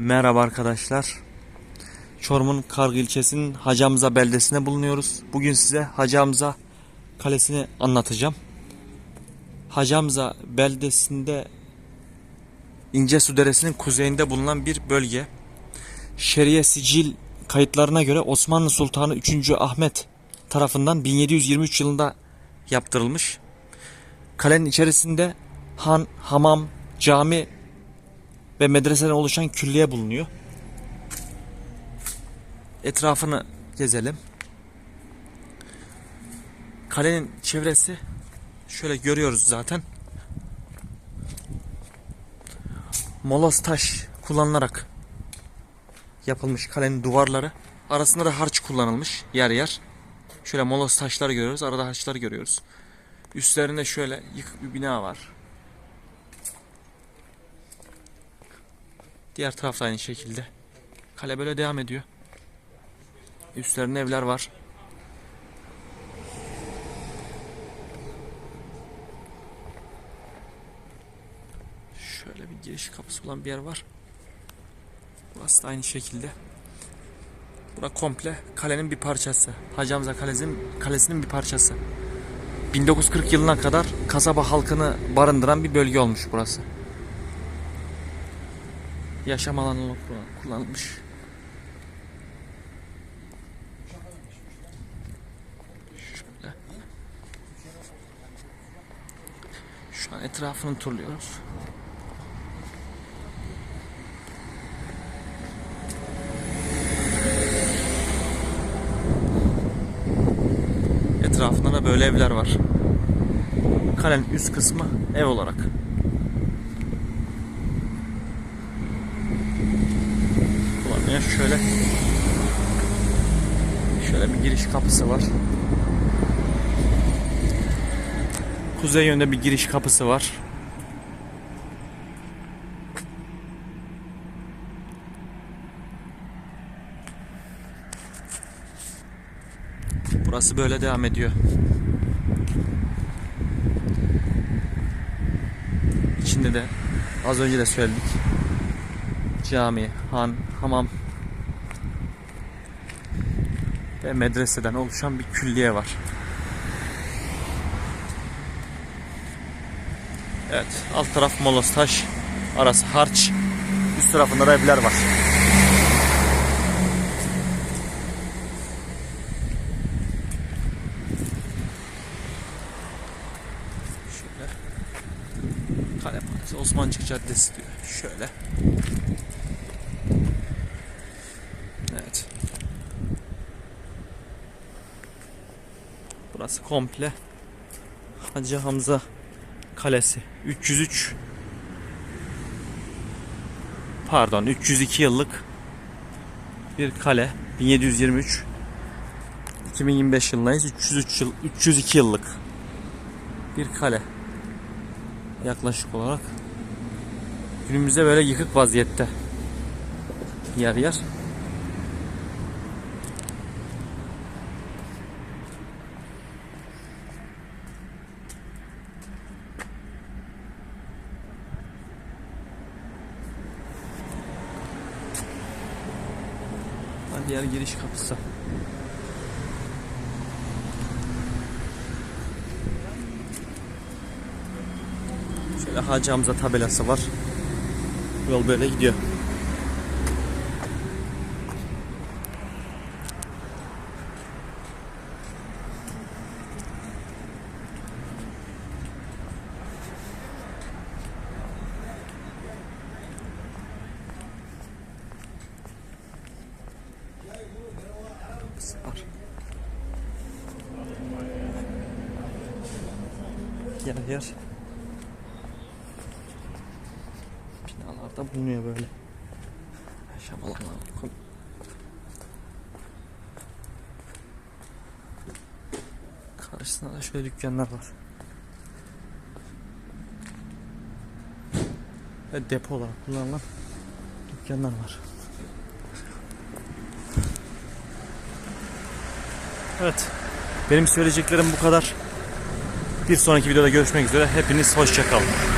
Merhaba arkadaşlar. Çorum'un Kargı ilçesinin Hacamza beldesinde bulunuyoruz. Bugün size Hacamza kalesini anlatacağım. Hacamza beldesinde İncesu Deresi'nin kuzeyinde bulunan bir bölge. Şeriye sicil kayıtlarına göre Osmanlı Sultanı 3. Ahmet tarafından 1723 yılında yaptırılmış. Kalenin içerisinde han, hamam, cami ve medreseden oluşan külliye bulunuyor. Etrafını gezelim. Kalenin çevresi şöyle görüyoruz zaten. Moloz taş kullanılarak yapılmış kalenin duvarları. Arasında da harç kullanılmış yer yer. Şöyle moloz taşlar görüyoruz. Arada harçlar görüyoruz. Üstlerinde şöyle yıkık bir bina var. Diğer tarafta aynı şekilde. Kale böyle devam ediyor. Üstlerinde evler var. Şöyle bir giriş kapısı olan bir yer var. Burası da aynı şekilde. Bura komple kalenin bir parçası. Hacı Hamza Kalesi'nin, kalesinin bir parçası. 1940 yılına kadar kasaba halkını barındıran bir bölge olmuş burası yaşam alanı olarak kullan- kullanılmış. Şöyle. Şu an etrafını turluyoruz. Etrafında da böyle evler var. Kalenin üst kısmı ev olarak. Kullanmıyor. Şöyle şöyle bir giriş kapısı var. Kuzey yönde bir giriş kapısı var. Burası böyle devam ediyor. İçinde de az önce de söyledik cami, han, hamam ve medreseden oluşan bir külliye var. Evet, alt taraf Molos Taş, arası harç, üst tarafında da evler var. Şöyle. Kale Osmancık Caddesi diyor. Şöyle. Evet. Burası komple Hacı Hamza Kalesi. 303 pardon 302 yıllık bir kale. 1723 2025 yılındayız. 303 yıl 302 yıllık bir kale. Yaklaşık olarak günümüzde böyle yıkık vaziyette yer yer. Diğer giriş kapısı. Şöyle Hacı Hamza tabelası var. Yol böyle gidiyor. var. Yer yer binalarda bulunuyor böyle. Yaşam alanları uygun. Karşısında da şöyle dükkanlar var. Ve depo olarak kullanılan dükkanlar var. Evet. Benim söyleyeceklerim bu kadar. Bir sonraki videoda görüşmek üzere. Hepiniz hoşçakalın.